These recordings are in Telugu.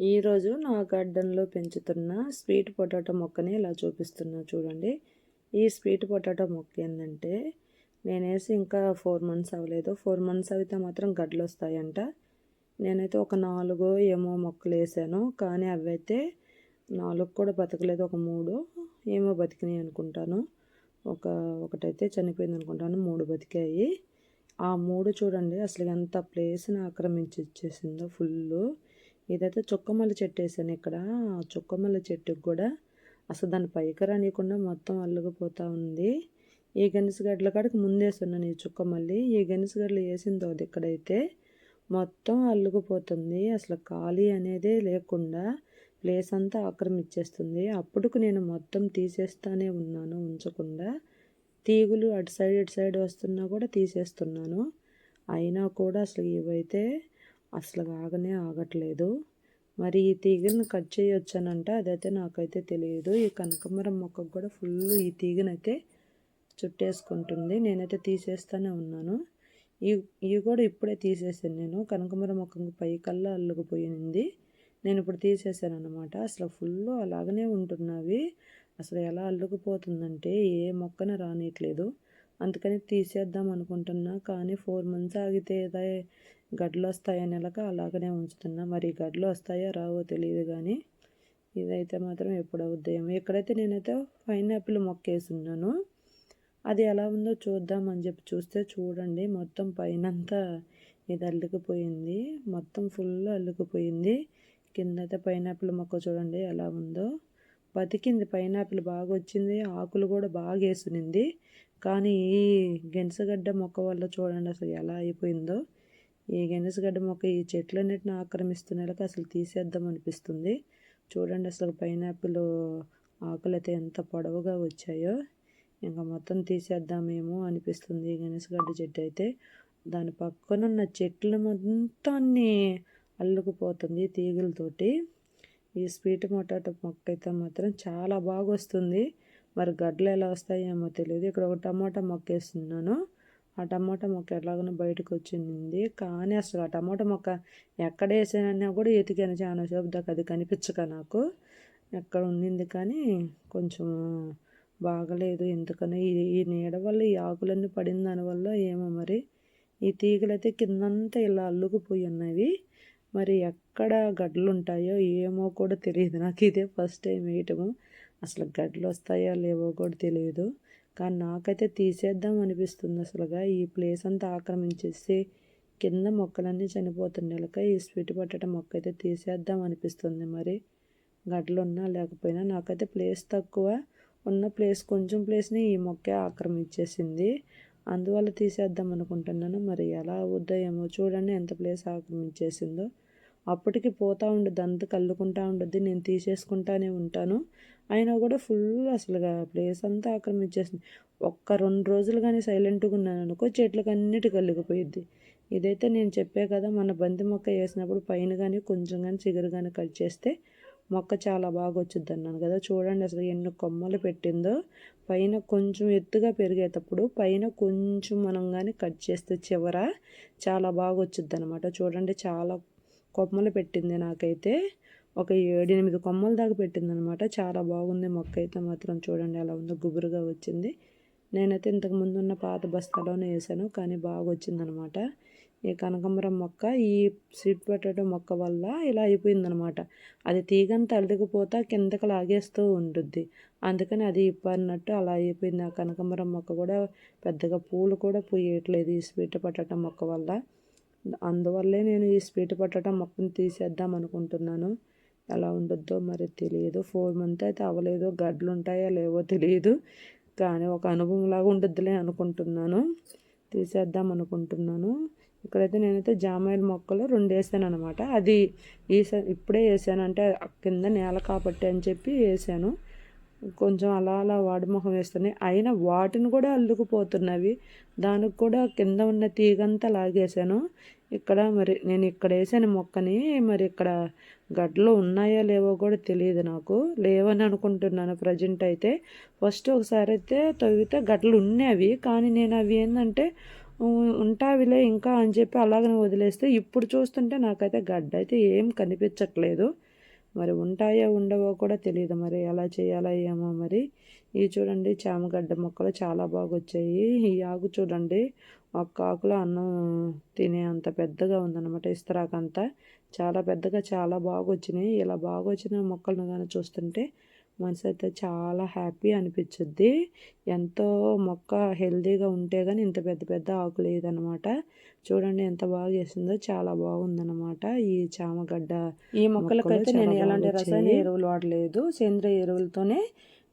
ఈరోజు నా గార్డెన్లో పెంచుతున్న స్వీట్ పొటాటో మొక్కని ఇలా చూపిస్తున్నా చూడండి. ఈ స్వీట్ పొటాటో మొక్క ఏంటంటే నేనేసి ఇంకా ఫోర్ మంత్స్ అవ్వలేదు. ఫోర్ మంత్స్ అయితే మాత్రం గడ్డలు వస్తాయంట నేనైతే ఒక నాలుగు ఏమో మొక్కలు వేసాను. కానీ అవి అయితే నాలుగు కూడా బతకలేదు. ఒక మూడు ఏమో బతికినాయి అనుకుంటాను. ఒక ఒకటైతే చనిపోయింది అనుకుంటాను. మూడు బతికాయి. ఆ మూడు చూడండి అసలు ఎంత ప్లేస్ని ఆక్రమించి ఇచ్చేసిందో ఫుల్ ఇదైతే చుక్కమల్లి చెట్టు వేసాను ఇక్కడ చుక్కమల్లి చెట్టుకు కూడా అసలు దాని పైకి రానియకుండా మొత్తం అల్లుకుపోతూ ఉంది. ఈ గడ్డల కాడికి ముందేస్తున్నాను ఈ చుక్కమల్లి. ఈ గడ్డలు వేసిందో అది ఇక్కడైతే మొత్తం అల్లుకుపోతుంది. అసలు ఖాళీ అనేదే లేకుండా ప్లేస్ అంతా ఆక్రమించేస్తుంది. అప్పుడుకు నేను మొత్తం తీసేస్తానే ఉన్నాను ఉంచకుండా. తీగులు అటు సైడ్ ఇటు సైడ్ వస్తున్నా కూడా తీసేస్తున్నాను. అయినా కూడా అసలు ఇవైతే అసలు ఆగనే ఆగట్లేదు. మరి ఈ తీగను కట్ చేయొచ్చానంట అదైతే నాకైతే తెలియదు. ఈ కనకమరం మొక్కకు కూడా ఫుల్ ఈ తీగనైతే చుట్టేసుకుంటుంది. నేనైతే తీసేస్తూనే ఉన్నాను. ఈ ఇవి కూడా ఇప్పుడే తీసేసాను నేను. కనకమరం మొక్క పైకల్లా అల్లుకుపోయింది. నేను ఇప్పుడు తీసేసాను అనమాట అసలు ఫుల్ అలాగనే ఉంటున్నవి. అసలు ఎలా అల్లుకుపోతుందంటే ఏ మొక్కన రానియట్లేదు అందుకని తీసేద్దాం అనుకుంటున్నా. కానీ ఫోర్ మంత్స్ ఆగితే గడ్డలు వస్తాయో నెలక అలాగనే ఉంచుతున్నా. మరి గడ్డలు వస్తాయో రావో తెలియదు కానీ ఇదైతే మాత్రం ఎప్పుడు అవుద్దాం ఎక్కడైతే నేనైతే పైనాపిల్ మొక్క వేసున్నాను అది ఎలా ఉందో చూద్దామని చెప్పి చూస్తే చూడండి. మొత్తం పైనంతా ఇది అల్లుకుపోయింది. మొత్తం ఫుల్ అల్లుకుపోయింది. కింద అయితే పైనాపిల్ మొక్క చూడండి ఎలా ఉందో. బతికింది పైనాపిల్ బాగా వచ్చింది ఆకులు కూడా బాగా వేసునింది కానీ ఈ గెనసగడ్డ మొక్క వల్ల చూడండి అసలు ఎలా అయిపోయిందో. ఈ గెనసగడ్డ మొక్క ఈ చెట్లన్నిటిని ఆక్రమిస్తున్నలకు అసలు తీసేద్దాం అనిపిస్తుంది. చూడండి అసలు పైనాపిల్ ఆకులు అయితే ఎంత పొడవుగా వచ్చాయో. ఇంకా మొత్తం తీసేద్దామేమో అనిపిస్తుంది గెనసగడ్డ చెట్టు అయితే. దాని పక్కన ఉన్న చెట్లు మొత్తాన్ని అల్లుకుపోతుంది తీగలతోటి. ఈ స్వీట్ మొటాటో మొక్క అయితే మాత్రం చాలా బాగా వస్తుంది మరి గడ్డలు ఎలా వస్తాయేమో తెలియదు ఇక్కడ ఒక టమాటా మొక్కేస్తున్నాను ఆ టమాటా మొక్క ఎలాగనో బయటకు వచ్చింది. కానీ అసలు ఆ టమాటా మొక్క ఎక్కడ వేసానన్నా కూడా ఎతికాను చాలా సేపు దాకా. అది కనిపించక నాకు. ఎక్కడ ఉండింది కానీ కొంచెం బాగలేదు. ఎందుకని ఈ నీడ వల్ల ఈ ఆకులన్నీ పడిన దానివల్ల ఏమో మరి. ఈ తీగలైతే కిందంతా ఇలా అల్లుకుపోయి ఉన్నవి. మరి ఎక్కడ గడ్డలు ఉంటాయో ఏమో కూడా తెలియదు. నాకు ఇదే ఫస్ట్ టైం వేయటము. అసలు గడ్డలు వస్తాయో లేవో కూడా తెలియదు కానీ నాకైతే తీసేద్దాం అనిపిస్తుంది అసలుగా. ఈ ప్లేస్ అంతా ఆక్రమించేసి కింద మొక్కలన్నీ చనిపోతుండేలక ఈ స్వీట్ పొటాటో మొక్క అయితే తీసేద్దాం అనిపిస్తుంది మరి. గడ్డలు ఉన్నా లేకపోయినా నాకైతే ప్లేస్ తక్కువ. ఉన్న ప్లేస్ కొంచెం ప్లేస్ని ఈ మొక్కే ఆక్రమించేసింది. అందువల్ల తీసేద్దాం అనుకుంటున్నాను. మరి ఎలా అవుద్దో ఏమో చూడండి. ఎంత ప్లేస్ ఆక్రమించేసిందో. అప్పటికి పోతూ ఉండద్దు అంత కల్లుకుంటా ఉండద్ది నేను తీసేసుకుంటానే ఉంటాను. అయినా కూడా ఫుల్ అసలుగా ప్లేస్ అంతా ఆక్రమించేసింది. ఒక్క రెండు రోజులు కానీ సైలెంట్గా ఉన్నాను అనుకో చెట్లకు అన్నిటి కలిగిపోయిద్ది ఇదైతే నేను చెప్పే కదా మన బంతి మొక్క వేసినప్పుడు పైన కానీ కొంచెం కానీ చిగురు కానీ కట్ చేస్తే మొక్క చాలా బాగా వచ్చింది అన్నాను కదా. చూడండి అసలు ఎన్ని కొమ్మలు పెట్టిందో. పైన కొంచెం ఎత్తుగా పెరిగేటప్పుడు పైన కొంచెం మనం కానీ కట్ చేస్తే చివర చాలా బాగా వచ్చింది అనమాట చూడండి చాలా కొమ్మలు పెట్టింది నాకైతే. ఒక ఏడెనిమిది కొమ్మల దాకా పెట్టింది అనమాట చాలా బాగుంది మొక్క అయితే మాత్రం. చూడండి ఎలా ఉందో గుబురుగా వచ్చింది. నేనైతే ఇంతకు ఉన్న పాత బస్తాలోనే వేసాను. కానీ బాగా వచ్చిందనమాట. ఈ కనకాంబరం మొక్క ఈ స్వీట్ పొటాటో మొక్క వల్ల ఇలా అయిపోయిందనమాట. అది తీగంత అల్లుకుపోతా కిందకి లాగేస్తూ ఉంటుంది అందుకని అది ఇప్పన్నట్టు అలా అయిపోయింది. ఆ కనకాంబరం మొక్క కూడా పెద్దగా పూలు కూడా పూయట్లేదు ఈ స్వీట్ పొటాటో మొక్క వల్ల. అందువల్లే నేను ఈ స్వీట్ పొటాటో మొక్కను తీసేద్దాం అనుకుంటున్నాను. ఎలా ఉండొద్దో మరి తెలియదు ఫోర్ మంత్ అయితే అవ్వలేదు. గడ్డలు ఉంటాయో లేవో తెలియదు కానీ ఒక అనుభవం లాగా ఉండొద్దులే అనుకుంటున్నాను. తీసేద్దాం అనుకుంటున్నాను. ఇక్కడైతే నేనైతే జామాయిల మొక్కలు రెండు వేసాను అనమాట అది ఈసా ఇప్పుడే వేసాను అంటే కింద నేల కాబట్టి అని చెప్పి వేసాను. కొంచెం అలా అలా వాడి మొహం వేస్తున్నాయి. అయినా వాటిని కూడా అల్లుకుపోతున్నవి. దానికి కూడా కింద ఉన్న తీగంతా లాగేసాను ఇక్కడ మరి నేను ఇక్కడ వేసాను మొక్కని మరి ఇక్కడ గడ్డలు ఉన్నాయో లేవో కూడా తెలియదు నాకు. లేవని అనుకుంటున్నాను ప్రజెంట్ అయితే. ఫస్ట్ ఒకసారి అయితే తవ్వితే గడ్డలు ఉన్నవి. కానీ నేను అవి ఏంటంటే ఉంటావిలే ఇంకా అని చెప్పి అలాగనే వదిలేస్తే ఇప్పుడు చూస్తుంటే నాకైతే గడ్డ అయితే ఏం కనిపించట్లేదు. మరి ఉంటాయో ఉండవో కూడా తెలియదు మరి ఎలా చేయాలో ఏమో మరి. ఇవి చూడండి చామగడ్డ మొక్కలు చాలా బాగా వచ్చాయి ఈ ఆకు చూడండి ఒక్క ఆకులో అన్నం తినే అంత పెద్దగా ఉందన్నమాట. ఇస్తరాకంతా చాలా పెద్దగా చాలా బాగా వచ్చినాయి ఇలా బాగా వచ్చిన మొక్కలను కానీ చూస్తుంటే మనసు అయితే చాలా హ్యాపీ అనిపించుద్ది ఎంతో మొక్క హెల్తీగా ఉంటే కానీ ఇంత పెద్ద పెద్ద ఆకు లేదనమాట. చూడండి ఎంత బాగా వేసిందో చాలా బాగుందన్నమాట ఈ చామగడ్డ ఈ మొక్కలకైతే నేను ఎలాంటి రసాయన ఎరువులు వాడలేదు. సేంద్రియ ఎరువులతోనే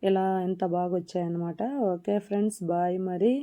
ఇలా ఎంత బాగా వచ్చాయన్నమాట. ఓకే ఫ్రెండ్స్ బాయ్ మరి.